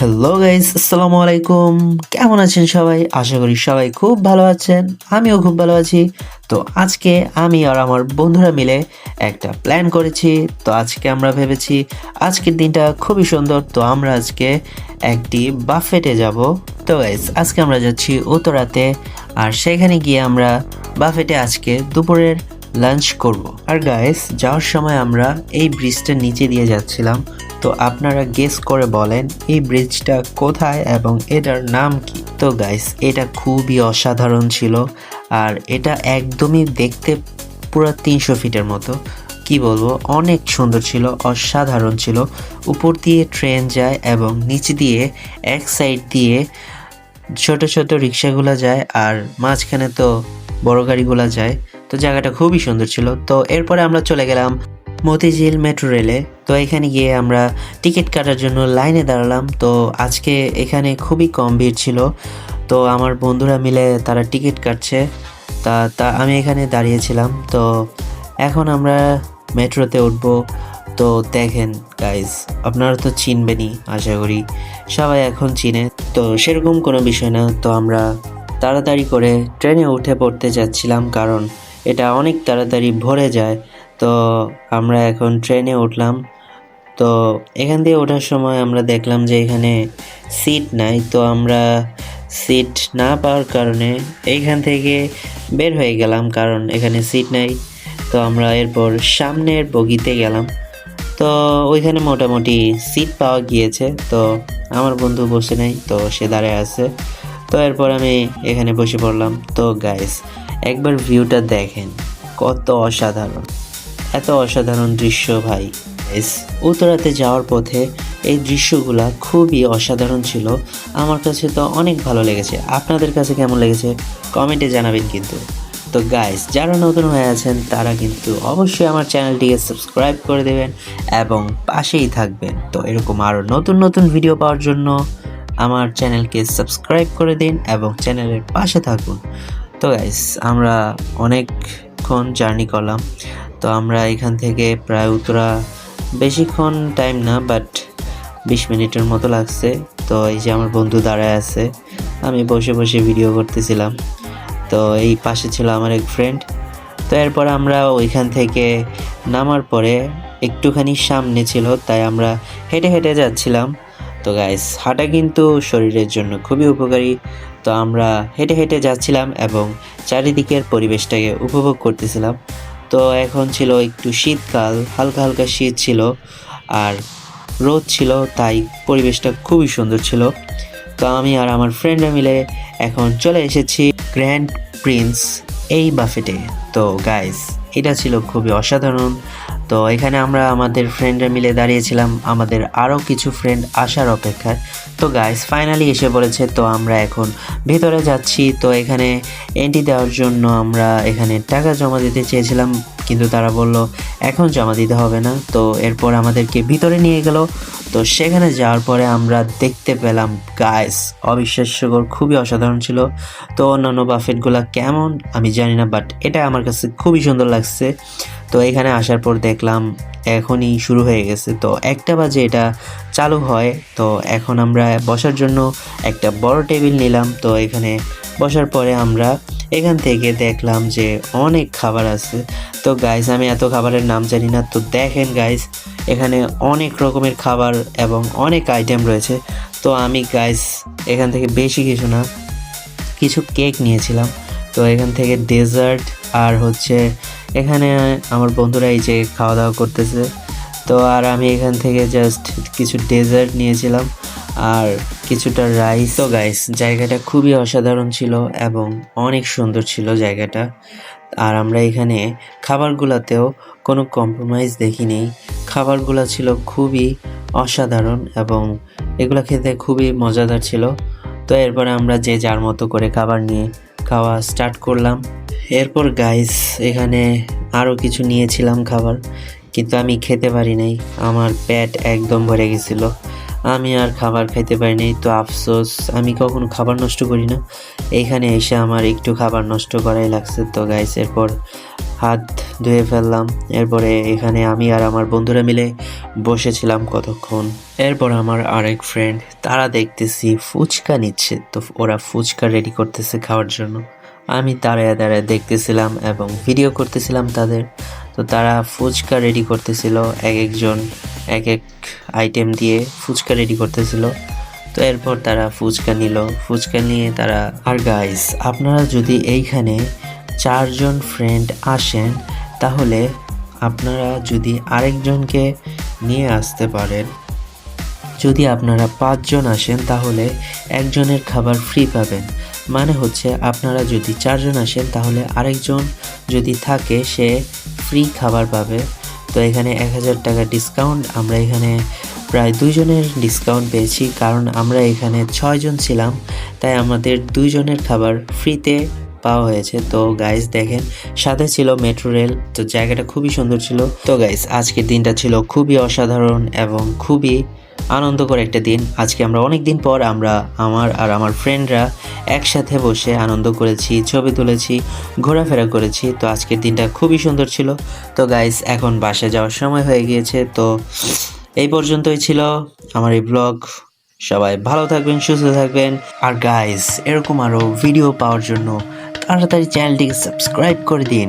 Hello guys আসসালামু আলাইকুম কেমন আছেন সবাই? আশা করি সবাই খুব ভালো আছেন। আমিও খুব ভালো আছি। তো আজকে আমি আর আমার বন্ধুরা মিলে একটা প্ল্যান করেছি। তো আজকে আমরা ভেবেছি আজকের দিনটা খুবই সুন্দর। তো আমরা আজকে একটি বাফেটে যাব। তো গাইস আজকে আমরা যাচ্ছি উত্তরাতে। আর সেখানে গিয়ে আমরা বাফেটে আজকে দুপুরের লাঞ্চ করব। আর গাইস যাওয়ার সময় আমরা এই ব্রিজটার নিচে দিয়ে যাচ্ছিলাম। তো আপনারা গেস করে বলেন, এই ব্রিজটা কোথায় এবং এটার নাম কি? তো গাইস এটা খুবই অসাধারণ ছিল। আর এটা একদমই দেখতে পুরো তিনশো ফিটের মতো। কি বলব, অনেক সুন্দর ছিল, অসাধারণ ছিল। উপর দিয়ে ট্রেন যায় এবং নিচ দিয়ে এক সাইড দিয়ে ছোট ছোট রিক্সাগুলো যায় আর মাঝখানে তো বড় গাড়িগুলো যায়। তো জায়গাটা খুবই সুন্দর ছিল। তো এরপরে আমরা চলে গেলাম মতিঝিল মেট্রো রেলে। তো এখানে গিয়ে আমরা টিকিট কাটার জন্য লাইনে দাঁড়ালাম। তো আজকে এখানে খুবই কম ভিড় ছিল। তো আমার বন্ধুরা মিলে তারা টিকিট কাটছে। তা তা আমি এখানে দাঁড়িয়েছিলাম। তো এখন আমরা মেট্রোতে উঠবো। তো দেখেন গাইজ আপনারা তো চিনবেনই, আশা করি। সবাই এখন চিনে। তো সেরকম কোনো বিষয় না। তো আমরা তাড়াতাড়ি করে ট্রেনে উঠে পড়তে যাচ্ছিলাম। কারণ এটা অনেক তাড়াতাড়ি ভরে যায়। তো আমরা এখন ট্রেনে উঠলাম। তো এখান দিয়ে ওঠার সময় আমরা দেখলাম যে এখানে সিট নাই। তো আমরা সিট না পাওয়ার কারণে এইখান থেকে বের হয়ে গেলাম, কারণ এখানে সিট নাই। তো আমরা এরপর সামনের বগিতে গেলাম। তো ওইখানে মোটামুটি সিট পাওয়া গিয়েছে। তো আমার বন্ধু বসে নেই, তো সে দাঁড়ায় আছে। তো এরপর আমি এখানে বসে পড়লাম। তো গাইস একবার ভিউটা দেখেন, কত অসাধারণ। এত অসাধারণ দৃশ্য ভাই। উত্তরাতে যাওয়ার পথে এই দৃশ্যগুলা খুবই অসাধারণ ছিল। আমার কাছে তো অনেক ভালো লেগেছে। আপনাদের কাছে কেমন লেগেছে? কমেন্টে জানাবেন কিন্তু। তো গাইস যারা নতুন হয়ে আছেন, তারা কিন্তু অবশ্যই আমার চ্যানেলটিকে সাবস্ক্রাইব করে দেবেন এবং পাশেই থাকবেন। তো এরকম আরও নতুন নতুন ভিডিও পাওয়ার জন্য আমার চ্যানেলকে সাবস্ক্রাইব করে দিন এবং চ্যানেলের পাশে থাকুন। তো গাইস আমরা অনেকক্ষণ জার্নি করলাম। তো আমরা এখান থেকে প্রায় উত্তরা বেশিক্ষণ টাইম না বাট বিশ মিনিটের মতো লাগছে। তো এই যে আমার বন্ধু দাঁড়ায় আছে, আমি বসে বসে ভিডিও করতেছিলাম। তো এই পাশে ছিল আমার এক ফ্রেন্ড তো এরপর আমরা ওইখান থেকে নামার পরে একটুখানি সামনে ছিল, তাই আমরা হেঁটে হেঁটে যাচ্ছিলাম। তো গাইস হাঁটা কিন্তু শরীরের জন্য খুবই উপকারী। তো আমরা হেঁটে হেঁটে যাচ্ছিলাম এবং চারিদিকের পরিবেশটাকে উপভোগ করতেছিলাম। তো এখন ছিল একটু শীতকাল, হালকা হালকা শীত ছিল আর রোদ ছিল, তাই পরিবেশটা খুবই সুন্দর ছিল। তো আমি আর আমার ফ্রেন্ডরা মিলে এখন চলে এসেছি গ্র্যান্ড প্রিন্স এই বাফেটে তো গাইস এটা ছিল খুবই অসাধারণ তো এখানে আমরা আমাদের ফ্রেন্ডরা মিলে দাঁড়িয়েছিলাম, আমাদের আরও কিছু ফ্রেন্ড আসার অপেক্ষায়। তো গাইস ফাইনালি এসে পড়েছে, তো আমরা এখন ভেতরে যাচ্ছি। তো এখানে এন্ট্রি দেওয়ার জন্য আমরা এখানে টাকা জমা দিতে চেয়েছিলাম, কিন্তু তারা বলল, এখন জমা দিতে হবে না। তো এরপর আমাদেরকে ভিতরে নিয়ে গেল। তো সেখানে যাওয়ার পরে আমরা দেখতে পেলাম গাইস অবিশ্বাস্যকর খুবই অসাধারণ ছিল। তো অন্যান্য বাফেটগুলো কেমন আমি জানি না বাট এটা আমার কাছে খুবই সুন্দর লাগছে। তো এখানে আসার পর দেখলাম এখনই শুরু হয়ে গেছে। তো একটা বাজে এটা চালু হয়। তো এখন আমরা বসার জন্য একটা বড় টেবিল নিলাম। তো এখানে বসার পরে আমরা এখান থেকে দেখলাম যে অনেক খাবার আছে। তো গাইস আমি এত খাবারের নাম জানি না। তো দেখেন গাইস এখানে অনেক রকমের খাবার এবং অনেক আইটেম রয়েছে। তো আমি গাইস এখান থেকে বেশি কিছু না, কিছু কেক নিয়েছিলাম। তো এখান থেকে ডেজার্ট আর হচ্ছে এখানে আমার বন্ধুরা এই যে খাওয়া দাওয়া করতেছে। তো আর আমি এখান থেকে জাস্ট কিছু ডেজার্ট নিয়েছিলাম আর কিছুটা রাইস তো গাইস জায়গাটা খুবই অসাধারণ ছিল এবং অনেক সুন্দর ছিল জায়গাটা। আর আমরা এখানে খাবারগুলোতেও কোনো কম্প্রোমাইজ দেখিনি। খাবারগুলো ছিল খুবই অসাধারণ এবং এগুলো খেতে খুবই মজাদার ছিল। তো এরপরে আমরা যে যার মতো করে খাবার নিয়ে খাওয়া স্টার্ট করলাম। এরপর গাইস এখানে আরও কিছু নিয়েছিলাম খাবার, কিন্তু আমি খেতে পারি নাই। আমার পেট একদম ভরে গেছিল। আমি আর খাবার খাইতে পারি নাই, তো আফসোস, আমি কখনো খাবার নষ্ট করি না। এইখানে এসে আমার একটু খাবার নষ্ট করাই লাগছে। তো গাইস এরপর হাত ধুয়ে ফেললাম। এরপরে এখানে আমি আর আমার বন্ধুরা মিলে বসেছিলাম কতক্ষণ। এরপর আমার আরেক ফ্রেন্ড তারা দেখতেছি ফুচকা নিচ্ছে। তো ওরা ফুচকা রেডি করতেছে খাওয়ার জন্য। আমি দাঁড়ায় দাঁড়ায় দেখতেছিলাম এবং ভিডিও করতেছিলাম তাদের। তো তারা ফুচকা রেডি করতেছিল এক একজন, এক এক আইটেম দিয়ে ফুচকা রেডি করতেছিল। তো এরপর তারা ফুচকা নিল। ফুচকা নিয়ে তারা, আর গাইস আপনারা যদি এইখানে চারজন ফ্রেন্ড আসেন, তাহলে আপনারা যদি আরেকজনকে নিয়ে আসতে পারেন, যদি আপনারা পাঁচজন আসেন, তাহলে একজনের খাবার ফ্রি পাবেন। মানে হচ্ছে আপনারা যদি চারজন আসেন, তাহলে আরেকজন যদি থাকে, সে ফ্রি খাবার পাবে। তো এখানে এক হাজার টাকা ডিসকাউন্ট আমরা এখানে প্রায় দুইজনের ডিসকাউন্ট পেয়েছি, কারণ আমরা এখানে ছয়জন ছিলাম, তাই আমাদের দুইজনের খাবার ফ্রিতে পাওয়া হয়েছে। তো গাইস দেখেন, সাথে ছিল মেট্রো রেল তো জায়গাটা খুবই সুন্দর ছিল। তো গাইস আজকের দিনটা ছিল খুবই অসাধারণ এবং খুবই আনন্দকর একটা দিন। আজকে আমরা অনেক দিন পর আমরা, আমার আর আমার ফ্রেন্ডরা একসাথে বসে আনন্দ করেছি, ছবি তুলেছি, ঘোরাফেরা করেছি। তো আজকের দিনটা খুবই সুন্দর ছিল। তো গাইস এখন বাসে যাওয়ার সময় হয়ে গিয়েছে। তো এই পর্যন্তই ছিল আমার এই ব্লগ সবাই ভালো থাকবেন, সুস্থ থাকবেন। আর গাইস এরকম আরও ভিডিও পাওয়ার জন্য তাড়াতাড়ি চ্যানেলটিকে সাবস্ক্রাইব করে দিন।